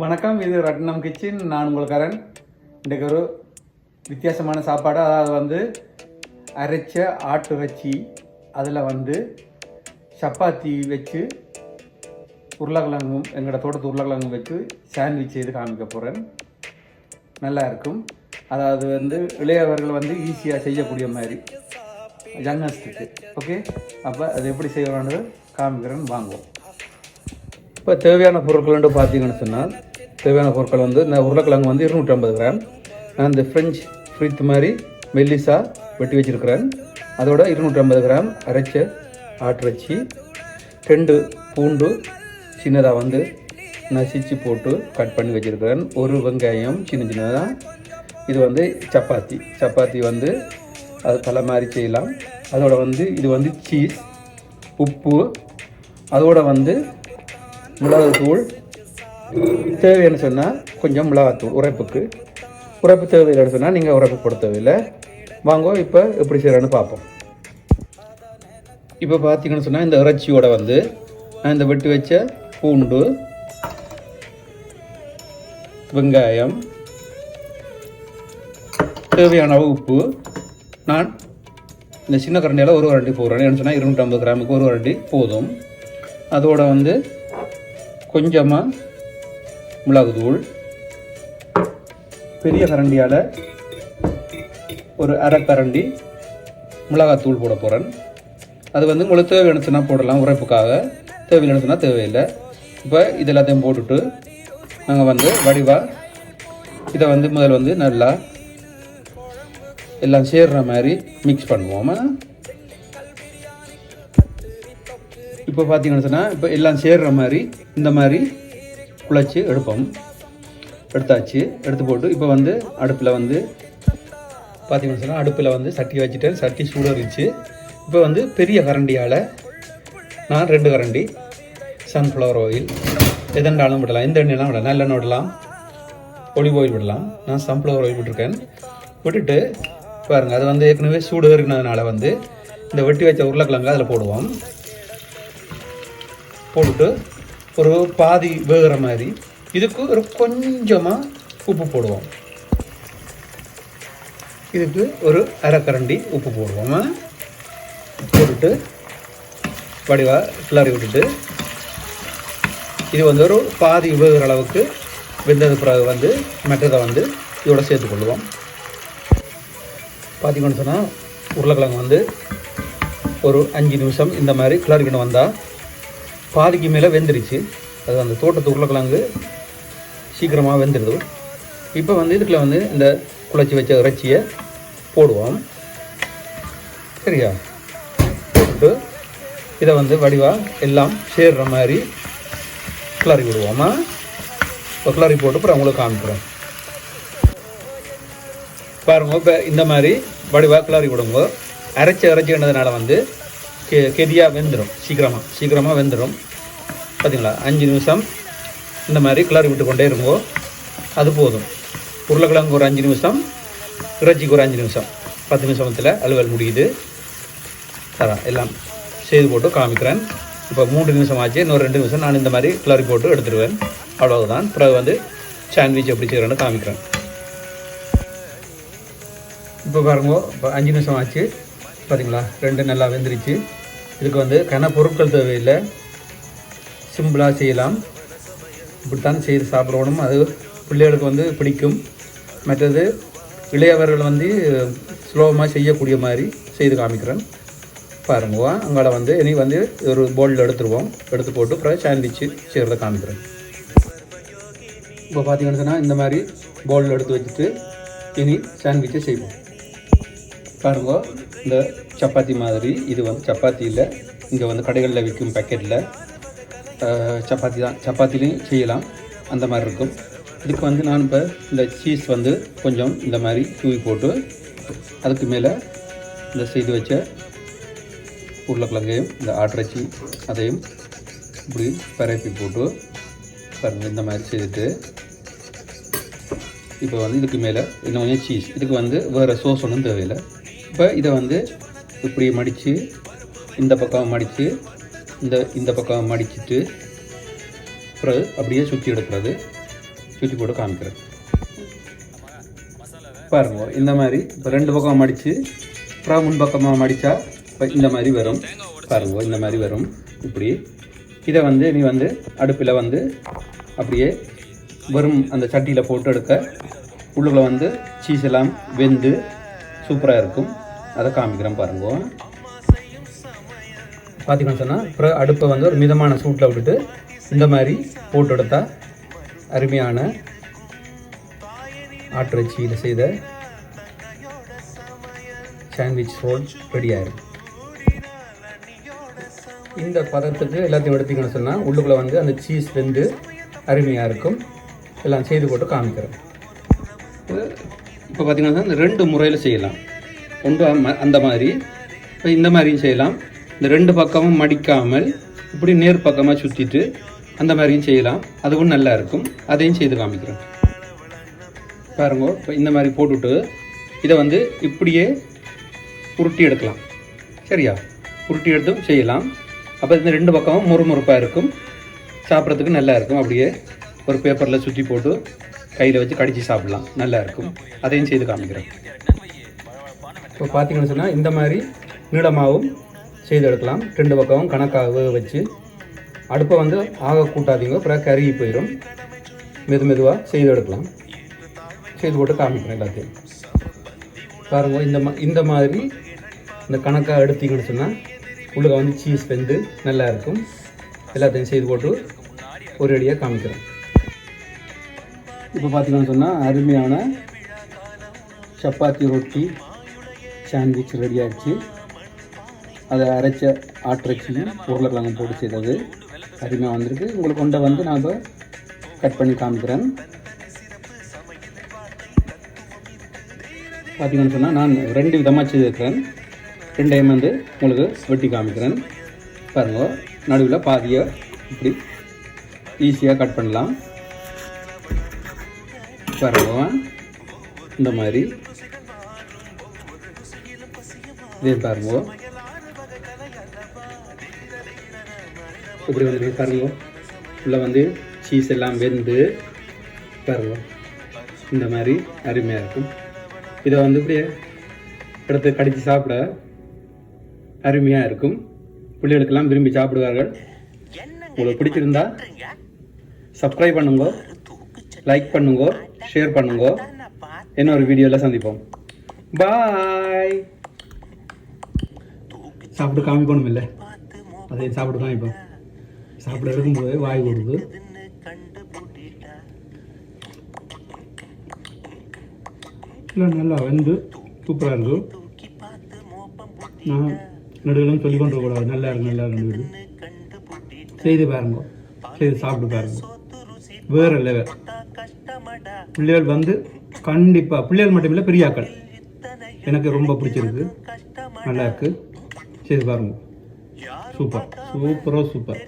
வணக்கம். இது ரட்னம் கிச்சன். நான் உங்கள் கரண். இன்றைக்கு ஒரு வித்தியாசமான சாப்பாடு. அதாவது வந்து அரைச்ச ஆட்டு வச்சு அதில் வந்து சப்பாத்தி வச்சு உருளைக்கிழங்கும் எங்களோட தோட்டத்து உருளைக்கிழங்கும் வச்சு சாண்ட்விச் செய்து காமிக்க போகிறேன் நல்லா இருக்கும். அதாவது வந்து இளையவர்கள் வந்து ஈஸியாக செய்யக்கூடிய மாதிரி. யங்கஸ்ட்டுக்கு ஓகே அப்போ அது எப்படி செய்யணும்னு காமிக்கிறேன்னு வாங்குவோம். இப்போ தேவையான பொருட்கள்னு பார்த்தீங்கன்னு சொன்னால் தேவையான பொருட்கள் வந்து இந்த உருளைக்கிழங்கு வந்து இருநூற்றம்பது கிராம். நான் இந்த ஃப்ரெஞ்ச் ஃப்ரித் மாதிரி மெல்லிசா வெட்டி வச்சிருக்கிறேன். அதோட இருநூற்றம்பது கிராம் அரைச்ச ஆட்டிறைச்சி ரெண்டு பூண்டு சின்னதாக வந்து நசிச்சு போட்டு கட் பண்ணி வச்சிருக்கிறேன். ஒரு வெங்காயம் சின்ன சின்னதாக இது வந்து சப்பாத்தி. சப்பாத்தி வந்து அது பல மாதிரி செய்யலாம். அதோட வந்து இது வந்து சீஸ் உப்பு அதோட வந்து மிளகாத்தூள் தேவைன்னு சொன்னால் கொஞ்சம் மிளகாத்தூள் உரைப்புக்கு. உரைப்பு தேவையில்லைன்னு சொன்னால் நீங்கள் உரைப்பு போட தேவையில்லை. இப்போ எப்படி செய்கிறேன்னு பார்ப்போம். இப்போ பார்த்தீங்கன்னு சொன்னால் இந்த இறைச்சியோட வந்து நான் இந்த வெட்டி வச்ச பூண்டு வெங்காயம் தேவையான உப்பு நான் இந்த சின்ன கரண்டியால் ஒரு வரண்டி போடுறேன். சொன்னால் இருநூற்றம்பது கிராமுக்கு ஒரு வரண்டி போதும். அதோட வந்து கொஞ்சமாக மிளகுதூள் பெரிய கரண்டியால் ஒரு அரை கரண்டி மிளகாத்தூள் போட போகிறேன் அது வந்து உங்களுக்கு தேவை சொன்னால் போடலாம் உரைப்புக்காக. தேவை சொன்னால் தேவையில்லை. இப்போ இது எல்லாத்தையும் போட்டுட்டு நாங்கள் வந்து வடிவாக இதை வந்து முதல்ல வந்து நல்லா எல்லாம் சேர்ற மாதிரி மிக்ஸ் பண்ணுவோமா. இப்போ பார்த்தீங்கன்னு சொன்னால் இப்போ எல்லாம் சேர்ற மாதிரி இந்த மாதிரி குழச்சி எடுப்போம். எடுத்தாச்சு. எடுத்து போட்டு இப்போ வந்து அடுப்பில் வந்து பார்த்தீங்கன்னு சொன்னால் அடுப்பில் வந்து சட்டி வச்சுட்டேன். சட்டி சூடரிச்சு. இப்போ வந்து பெரிய கரண்டியால் நான் ரெண்டு கரண்டி. சன்ஃப்ளவர் ஆயில் எதெண்டாலும் விடலாம். எந்த எண்ணெயெல்லாம் விடலாம். நல்லெண்ணெய் விடலாம். ஒலிவ் ஆயில் விடலாம். நான் சன்ஃப்ளவர் ஆயில் விட்டுருக்கேன். விட்டுட்டு பாருங்கள் அது வந்து ஏற்கனவே சூடு இருக்கிறதுனால வந்து இந்த வெட்டி வச்ச உருளைக்கிழங்கு அதில் போடுவோம். போட்டுட்டு ஒரு பாதி வேகிற மாதிரி. இதுக்கு ஒரு கொஞ்சமாக உப்பு போடுவோம். இதுக்கு ஒரு அரைக்கரண்டி உப்பு போடுவோம். போட்டுட்டு வடிவாக கிளறி விட்டுட்டு இது வந்து ஒரு பாதி வேகிற அளவுக்கு வெந்தது பிறகு வந்து மற்றதை வந்து இதோட சேர்த்துக்கொள்வோம் பார்த்திங்கன்னு சொன்னால் உருளைக்கிழங்கு வந்து ஒரு அஞ்சு நிமிஷம் இந்த மாதிரி கிளறிக்கணும் வந்தால் பாதிக்கு மேலே வெந்துருச்சு. அது அந்த தோட்டத்து உருளைக்கிழங்கு சீக்கிரமாக வெந்துடுது இப்போ வந்து இதுக்குள்ள வந்து இந்த குழச்சி வச்ச இறைச்சியை போடுவோம். சரியா? போட்டுட்டு இதை வந்து வடிவாக எல்லாம் சேர்ற மாதிரி கிளறி விடுவோமா? இப்போ கிளறி போட்டு அப்புறம் உங்களுக்கு காமிக்கிறோம் பாருங்க இப்போ இந்த மாதிரி வடிவாக கிளறி விடுங்க. அரைச்சி அரைச்சின்றதுனால வந்து கெ கெதியாக வெந்துடும் சீக்கிரமாக சீக்கிரமாக வெந்துடும் பார்த்தீங்களா அஞ்சு நிமிஷம் இந்த மாதிரி கிளறி விட்டு கொண்டே இருங்கோ. அது போதும். உருளைக்கிழங்கு ஒரு அஞ்சு நிமிஷம் இறைச்சிக்கு ஒரு அஞ்சு நிமிஷம். பத்து நிமிஷத்தில் அலுவல் முடியுது. தரேன் எல்லாம் செய்து போட்டு காமிக்கிறேன். இப்போ மூன்று நிமிஷம் ஆச்சு இன்னொரு ரெண்டு நிமிஷம் நான் இந்த மாதிரி கிளறி போட்டு எடுத்துடுவேன் அவ்வளவுதான். பிறகு வந்து சாண்ட்விச் எப்படி செய்கிறேன்னு காமிக்கிறேன். இப்போ பாருங்க இப்போ அஞ்சு நிமிஷம் ஆச்சு. பார்த்தீங்களா ரெண்டு நல்லா வெந்துருச்சு. இதுக்கு வந்து கன பொருட்கள் தேவையில்லை. சிம்பிளாக செய்யலாம். இப்படித்தான் செய்து சாப்பிடணும். அது பிள்ளைகளுக்கு வந்து பிடிக்கும். மற்றது இளையவர்கள் வந்து ஸ்லோவமாக செய்யக்கூடிய மாதிரி செய்து காமிக்கிறேன். பாருங்க அங்கால வந்து இனி வந்து ஒரு பவுலில் எடுத்துருவோம். எடுத்து போட்டு அப்புறம் சாண்ட்விச்சு செய்கிறத காமிக்கிறேன். இப்போ பார்த்தீங்கன்னு சொன்னால் இந்த மாதிரி பவுலில் எடுத்து வச்சுட்டு இனி சாண்ட்விச்சை செய்வோம். பாருங்க இந்த சப்பாத்தி மாதிரி இது வந்து சப்பாத்தி இல்லை இங்கே வந்து கடைகளில் விற்கும் பேக்கெட்டில் சப்பாத்தி தான். சப்பாத்திலையும் செய்யலாம். அந்த மாதிரி இருக்கும். இதுக்கு வந்து நான் இப்போ இந்த சீஸ் வந்து கொஞ்சம் இந்த மாதிரி தூவி போட்டு அதுக்கு மேலே இந்த செய்து வச்ச உருளைக்கிழங்கையும் இந்த ஆட்டிறைச்சி அதையும் இப்படி பரப்பி போட்டு பாருங்கள் இந்த மாதிரி செய்துட்டு இப்போ வந்து இதுக்கு மேலே இன்னும் கொஞ்சம் சீஸ் இதுக்கு வந்து வேறு சோஸ் ஒன்றும் தேவையில்லை. இப்போ இதை வந்து இப்படி மடித்து இந்த பக்கம் மடித்து இந்த இந்த பக்கம் மடிச்சிட்டு பிறகு அப்படியே சுற்றி எடுக்கிறது சுற்றி போட்டு காமிக்கிறது. பாருங்க இந்த மாதிரி இப்போ ரெண்டு பக்கம் மடித்து அப்புறம் முன் பக்கமாக மடித்தா இப்போ இந்த மாதிரி வரும். பாருங்க இந்த மாதிரி வரும். இப்படி. இதை வந்து நீ வந்து அடுப்பில் வந்து அப்படியே வெறும் அந்த சட்டியில் போட்டு எடுக்க. உள்ளுக்குள்ள வந்து சீஸ் எல்லாம் வெந்து சூப்பராக இருக்கும். அதை காமிக்கிறேன் பாருங்க. பார்த்திங்கன்னு சொன்னால் அப்புறம் அடுப்பை வந்து ஒரு மிதமான சூட்டில் விட்டுட்டு இந்த மாதிரி போட்டு எடுத்தா அருமையான ஆட்டிறைச்சியில் செய்த சாண்ட்விச் ரோல் ரெடி ஆயிரும் இந்த பதத்துக்கு எல்லாத்தையும் எடுத்திங்கன்னு சொன்னால் உள்ளுக்குள்ளே வந்து அந்த சீஸ் வெந்து அருமையாக இருக்கும். எல்லாம் செய்து போட்டு காமிக்கிறேன். இப்போ பார்த்திங்கன்னா இந்த ரெண்டு முறையில் செய்யலாம். ஒன்று அந்த மாதிரி. இப்போ இந்த மாதிரியும் செய்யலாம். இந்த ரெண்டு பக்கமும் மடிக்காமல் இப்படி நேர் பக்கமாக சுற்றிட்டு அந்த மாதிரியும் செய்யலாம். அதுவும் நல்லா இருக்கும். அதையும் செய்து காமிக்கிறேன். பாருங்க இப்போ இந்த மாதிரி போட்டுவிட்டு இதை வந்து இப்படியே உருட்டி எடுக்கலாம். சரியா? உருட்டி எடுத்தும் செய்யலாம். அப்போ இந்த ரெண்டு பக்கமும் முறுமுறுப்பாக இருக்கும். சாப்பிட்றதுக்கு நல்லா இருக்கும். அப்படியே ஒரு பேப்பரில் சுற்றி போட்டு கையில் வச்சு கடித்து சாப்பிடலாம். நல்லா இருக்கும். அதையும் செய்து காமிக்கிறேன். இப்போ பார்த்தீங்கன்னு சொன்னால் இந்த மாதிரி நீளமாகவும் செய்து எடுக்கலாம் ரெண்டு பக்கமும் கணக்காக வேக வச்சு. அடுப்பை வந்து ஆக கூட்டாதீங்க அப்புறம் கருகி போயிடும். மெது மெதுவாக செய்து எடுக்கலாம் செய்து போட்டு காமிக்கிறேன் எல்லாத்தையும். பாருங்க இந்த மா இந்த மாதிரி இந்த கணக்காக எடுத்தீங்கன்னு சொன்னால் உள்ள வந்து சீஸ் வெந்து நல்லா இருக்கும். எல்லாத்தையும் செய்து போட்டு ஒரு அடியாக காமிக்கிறேன். இப்போ பார்த்தீங்கன்னு சொன்னால் அருமையான சப்பாத்தி ரொட்டி சாண்ட்விச் ரெடி ஆயிடுச்சு அதை அரைச்ச ஆட்டிறைச்சியும் உருளைக்கிழங்கு போட்டு செய்தது. அருமையாக வந்திருக்கு. உங்களுக்கு கொண்டை வந்து நான் இப்போ கட் பண்ணி காமிக்கிறேன். பார்த்தீங்கன்னு சொன்னால் நான் ரெண்டு விதமாக செய்திருக்கிறேன். ரெண்டையும் வந்து உங்களுக்கு வெட்டி காமிக்கிறேன். பாருங்க நடுவில் பாதியை இப்படி ஈஸியாக கட் பண்ணலாம். பாருங்க இந்த மாதிரி. இதே பாருங்க இப்படி வந்து பாருங்க உள்ளே வந்து சீஸ் எல்லாம் வெந்து பாருங்க. இந்த மாதிரி அருமையாக இருக்கும். இதை வந்து இப்படியே எடுத்து கடித்து சாப்பிட அருமையாக இருக்கும். பிள்ளைகளுக்கெல்லாம் விரும்பி சாப்பிடுவார்கள். உங்களுக்கு பிடிச்சிருந்தா சப்ஸ்கிரைப் பண்ணுங்க லைக் பண்ணுங்க ஷேர் பண்ணுங்க. இன்னொரு வீடியோவில் சந்திப்போம். பாய் சாப்பிட்டு காமிக்கணும் இல்லை அதை சாப்பிட்டு காமிப்போம் சாப்பிட இருக்கும்போது வாய் கொடுது இல்லை நல்லா வெந்து சூப்பராக இருக்கும் நான் நடுவிலும் சொல்லி கொண்டு கூடாது நல்லா இருக்கு நல்லா இருக்கு. செய்து பாருங்க. செய்து சாப்பிட்டு பாருங்க. வேற லெவல் பிள்ளைகள் வந்து கண்டிப்பாக பிள்ளைகள் மட்டும் இல்லை பெரியாக்கள். எனக்கு ரொம்ப பிடிச்சிருக்கு. நல்லா இருக்குது செய்து பாருங்க சூப்பர் சூப்பரோ சூப்பர்